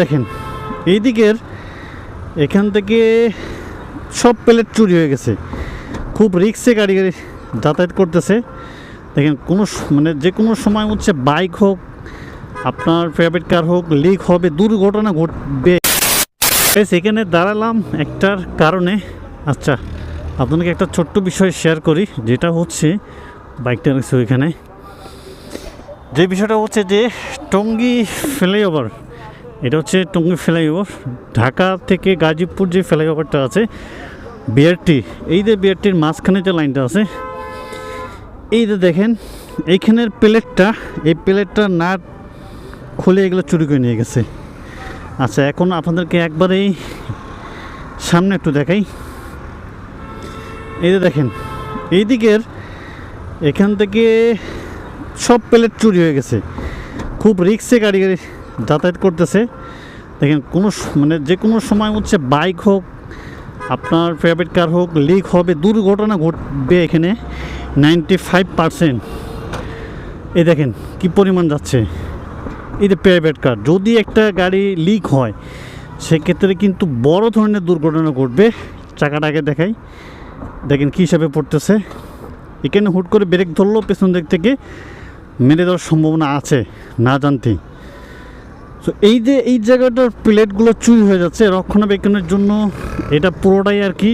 দেখেন এই দিকের এখান থেকে সব প্লেট চুরি হয়ে গেছে। খুব রিক্সে গাড়ি গাড়ি যাতায়াত করতেছে। দেখেন, কোনো মানে যে কোনো সময় হচ্ছে বাইক হোক, আপনার প্রাইভেট কার হোক লিক হবে, দুর্ঘটনা ঘটবে। এখানে দাঁড়ালাম একটার কারণে। আচ্ছা আপনাকে একটা ছোট্ট বিষয় শেয়ার করি, যেটা হচ্ছে বাইকটা রাখছে ওইখানে যে বিষয়টা হচ্ছে যে টঙ্গি ফ্লাইওভার এটা হচ্ছে টঙ্গী ফ্লাইওভার ঢাকা থেকে গাজীপুর যে ফ্লাইওভারটা আছে, বিআরটি, এই যে বিআরটির মাঝখানে যে লাইনটা আছে, এই যে দেখেন, এইখানের প্লেটটা, এই প্লেটটা না খুলে এগুলো চুরি করে নিয়ে গেছে। আচ্ছা এখন আপনাদেরকে একবারেই সামনে একটু দেখাই। এই যে দেখেন এই দিকের এখান থেকে সব প্লেট চুরি হয়ে গেছে। খুব রিক্সে গাড়ি গাড়ি যাতায়াত করতেছে। দেখেন, কোনো মানে যে কোনো সময় হচ্ছে বাইক হোক, আপনার প্রাইভেট কার হোক লিক হবে, দুর্ঘটনা ঘটবে এখানে নাইনটি ফাইভ পারসেন্ট এই দেখেন, কি পরিমাণ যাচ্ছে। এই যে প্রাইভেট কার যদি একটা গাড়ি লিক হয়, সেক্ষেত্রে কিন্তু বড় ধরনের দুর্ঘটনা ঘটবে। চাকাটাকে দেখাই। দেখেন, কী হিসাবে পড়তেছে। এখানে হুট করে ব্রেক ধরলো, পেছন দিক থেকে মেরে দেওয়ার সম্ভাবনা আছে, না জানতেই। তো এই যে, এই জায়গাটার প্লেটগুলো চুরি হয়ে যাচ্ছে, রক্ষণাবেক্ষণের জন্য এটা পুরোটাই আর কি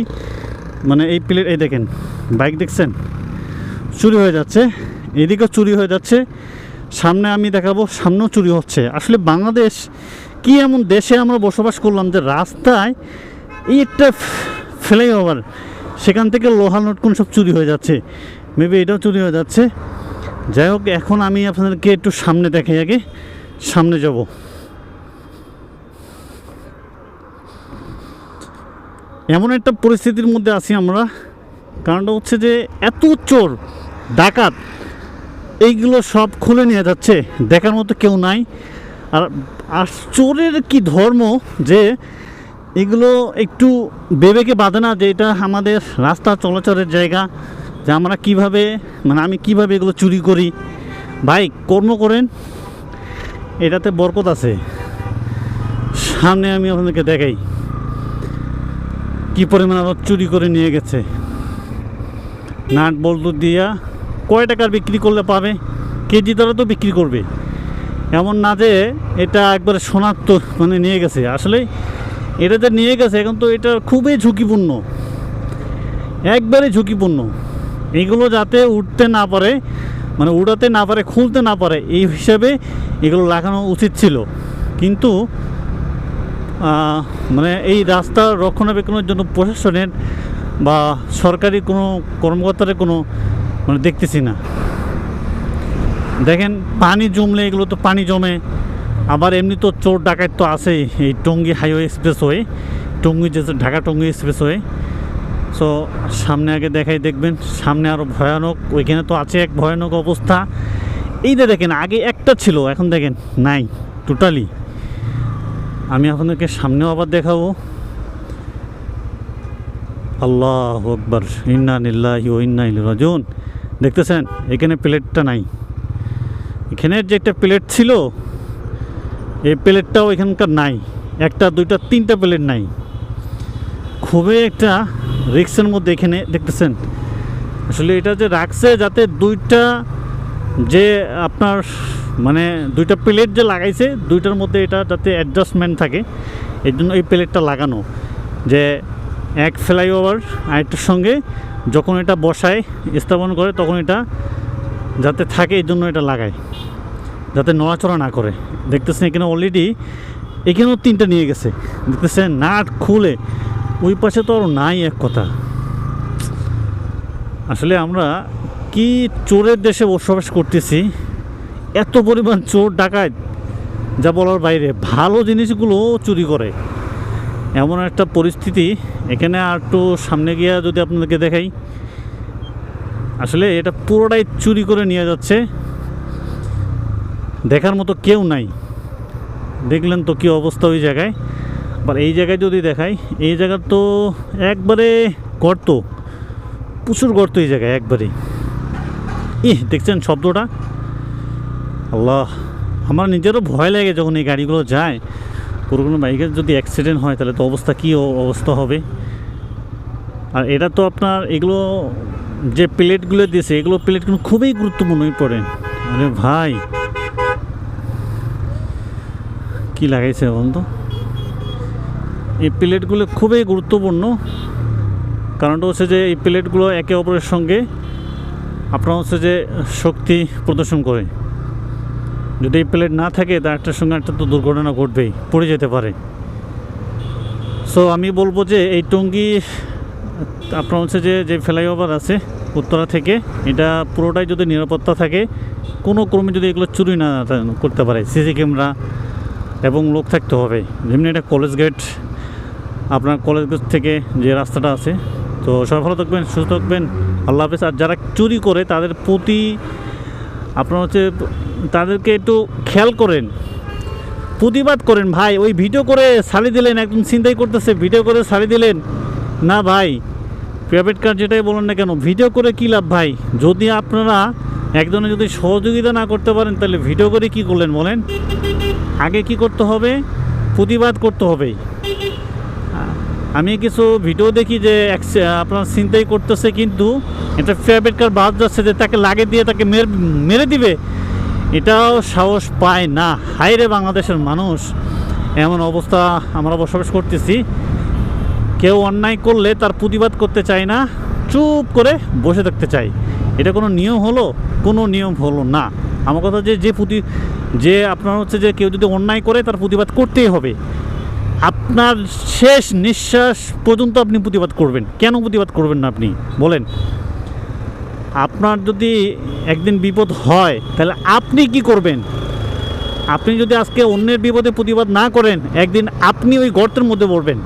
মানে এই প্লেট, এই দেখেন, বাইক দেখছেন? চুরি হয়ে যাচ্ছে, এদিকেও চুরি হয়ে যাচ্ছে, সামনে আমি দেখাবো, সামনেও চুরি হচ্ছে। আসলে বাংলাদেশ কি এমন দেশে আমরা বসবাস করলাম যে রাস্তায় এই একটা ফ্লাইওভার সেখান থেকে লোহা নটকুন সব চুরি হয়ে যাচ্ছে। মেবি এটাও চুরি হয়ে যাচ্ছে। যাই হোক, এখন আমি আপনাদেরকে একটু সামনে দেখাই আগে, সামনে যাব। এমন একটা পরিস্থিতির মধ্যে আছি আমরা। কারণটা হচ্ছে যে এত চোর, ডাকাত, এইগুলো সব খুলে নিয়ে যাচ্ছে। দেখার মতো কেউ নাই। আর আর চোরের কি ধর্ম যে এগুলো একটু বেবেকে বাঁধে না, যে এটা আমাদের রাস্তা চলাচলের জায়গা, যে আমরা কীভাবে মানে আমি কীভাবে এগুলো চুরি করি? ভাই, কর্ম করেন। এটাতে বরকত আছে। সামনে আমি আপনাদেরকে দেখাই। কি পরিমাণ আবার চুরি করে নিয়ে গেছে? নাট বল্টু দিয়া কয় টাকার বিক্রি করলে পাবে? কেজি দরে তো বিক্রি করবে। এমন না যে এটা একবারে সোনার তো মানে নিয়ে গেছে। আসলে এটা যে নিয়ে গেছে, এখন তো এটা খুবই ঝুঁকিপূর্ণ। একবারে ঝুঁকিপূর্ণ। এগুলো যাতে উঠতে না পারে মানে উড়াতে না পারে, খুলতে না পারে, এই হিসাবে এগুলো লাগানো উচিত ছিল। কিন্তু মানে এই রাস্তা রক্ষণাবেক্ষণের জন্য প্রশাসনের বা সরকারি কোনো কর্মকর্তার কোনো মানে দেখতেছি না। দেখেন, পানি জমলে এগুলো তো পানি জমে, আবার এমনি তো চোর ডাকাত তো আছেই, এই টঙ্গি হাইওয়ে এক্সপ্রেসওয়ে, টঙ্গি যে ঢাকা টঙ্গী এক্সপ্রেসওয়ে। সো সামনে আগে দেখাই, দেখবেন সামনে আরও ভয়ানক, ওইখানে তো আছে এক ভয়ানক অবস্থা। এই দেখেন, আগে একটা ছিল, এখন দেখেন নাই টোটালি আমি আপনাদেরকে সামনেও আবার দেখাবো। আল্লাহ আকবর, ইন্না ইন্না রাজুন দেখতেছেন, এখানে প্লেটটা নাই। এখানের যে একটা প্লেট ছিল, এই প্লেটটাও এখানকার নাই। একটা, দুইটা, তিনটা প্লেট নাই। খুবই একটা রিক্সের মধ্যে এখানে দেখতেছেন। আসলে এটা যে রাখছে যাতে দুইটা যে আপনার মানে দুইটা প্লেট যে লাগাইছে, দুইটার মধ্যে এটা যাতে অ্যাডজাস্টমেন্ট থাকে এর জন্য এই প্লেটটা লাগানো। যে এক ফ্লাইওভার আরেকটার সঙ্গে যখন এটা বসায়, স্থাপন করে, তখন এটা যাতে থাকে, এই জন্য এটা লাগায়। যাতে নড়াচড়া না করে। দেখতেছেন এখানে অলরেডি এখানেও তিনটা নিয়ে গেছে। দেখতেছেন নাট খুলে, ওই পাশে তো আর নাই এক কথা। আসলে আমরা কি চোরের দেশে বসবাস করতেছি? এত পরিমাণ চোর ডাকাত, যা বলার বাইরে। ভালো জিনিসগুলো চুরি করে। এমন একটা পরিস্থিতি। এখানে আর একটু সামনে গিয়ে যদি আপনাদেরকে দেখাই। আসলে এটা পুরোটাই চুরি করে নিয়ে যাচ্ছে। দেখার মতো কেউ নাই। দেখলেন তো কী অবস্থা ওই জায়গায়। আবার এই জায়গায় যদি দেখাই, এই জায়গার তো একবারে গর্ত। প্রচুর গর্ত এই জায়গায় একবারে ইহ, দেখছেন শব্দটা? আল্লাহ, আমার নিজেরও ভয় লাগে যখন এই গাড়িগুলো যায়। পুরো কোনো বাইকের যদি অ্যাক্সিডেন্ট হয়, তাহলে তো অবস্থা কী অবস্থা হবে? আর এটা তো আপনার এগুলো যে প্লেটগুলো দিয়েছে, এগুলো প্লেটগুলো খুবই গুরুত্বপূর্ণ পড়ে। আরে ভাই, কি লাগাইছে বলুন তো? এই প্লেটগুলো খুবই গুরুত্বপূর্ণ। কারণটা হচ্ছে যে এই প্লেটগুলো একে অপরের সঙ্গে আপনার হচ্ছে যে শক্তি প্রদর্শন করে। যদি এই প্লেট না থাকে তার একটার সঙ্গে একটা তো দুর্ঘটনা ঘটবেই, পড়ে যেতে পারে। সো আমি বলব যে এই টঙ্গি, আপনার হচ্ছে যে যে ফ্লাইওভার আছে উত্তরা থেকে, এটা পুরোটাই যদি নিরাপত্তা থাকে, কোনো ক্রমে যদি এগুলো চুরি না করতে পারে, সিসি ক্যামেরা এবং লোক থাকতে হবে। যেমনি এটা কলেজ গেট, আপনার কলেজ গেট থেকে যে রাস্তাটা আছে। তো সবাই ভালো থাকবেন, সুস্থ থাকবেন। আল্লাহ হাফেজ, আর যারা চুরি করে তাদের প্রতি আপনার হচ্ছে তাদেরকে একটু খেয়াল করেন, প্রতিবাদ করেন, ভাই, ওই ভিডিও করে সারি দিলেন একদম চিন্তাই করতেছে, ভিডিও করে সারি দিলেন। না, ভাই প্রাইভেট কার যেটাই বলেন না কেন, ভিডিও করে কী লাভ, ভাই? যদি আপনারা একজনে যদি সহযোগিতা না করতে পারেন, তাহলে ভিডিও করে কি করলেন বলেন? আগে কি করতে হবে? প্রতিবাদ করতে হবে। আমি কিছু ভিডিও দেখি যে আপনার চিন্তাই করতেছে কিন্তু এটা প্রাইভেট কার বাদ যাচ্ছে যে তাকে লাগে দিয়ে তাকে মেরে মেরে দিবে। এটাও সাহস পায় না। হায় রে বাংলাদেশের মানুষ। এমন অবস্থা আমরা বসবাস করতেছি। কেউ অন্যায় করলে তার প্রতিবাদ করতে চায় না। চুপ করে বসে থাকতে চাই এটা কোনো নিয়ম হলো? কোনো নিয়ম হলো না। আমার কথা যে যে প্রতি যে আপনার হচ্ছে যে কেউ যদি অন্যায় করে তার প্রতিবাদ করতেই হবে। আপনার শেষ নিঃশ্বাস পর্যন্ত আপনি প্রতিবাদ করবেন। কেন প্রতিবাদ করবেন না আপনি? বলেন। আপনার যদি একদিন বিপদ হয়, তাহলে আপনি কি করবেন? আপনি যদি আজকে অন্যের বিপদে প্রতিবাদ না করেন, একদিন আপনি ওই গর্তের মধ্যে পড়বেন।